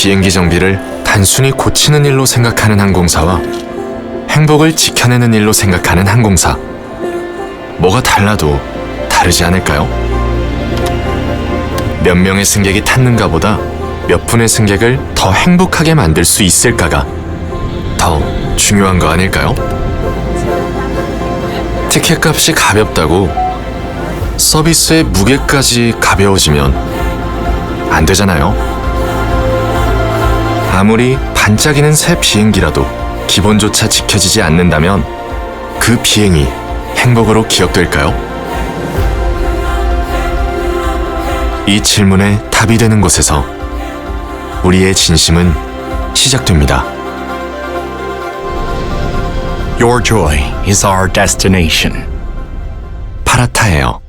비행기 정비를 단순히 고치는 일로 생각하는 항공사와 행복을 지켜내는 일로 생각하는 항공사. 뭐가 달라도 다르지 않을까요? 몇 명의 승객이 탔는가 보다 몇 분의 승객을 더 행복하게 만들 수 있을까가 더 중요한 거 아닐까요? 티켓 값이 가볍다고 서비스의 무게까지 가벼워지면 안 되잖아요. 아무리 반짝이는 새 비행기라도 기본조차 지켜지지 않는다면 그 비행이 행복으로 기억될까요? 이 질문에 답이 되는 곳에서 우리의 진심은 시작됩니다. Your joy is our destination. 파라타예요.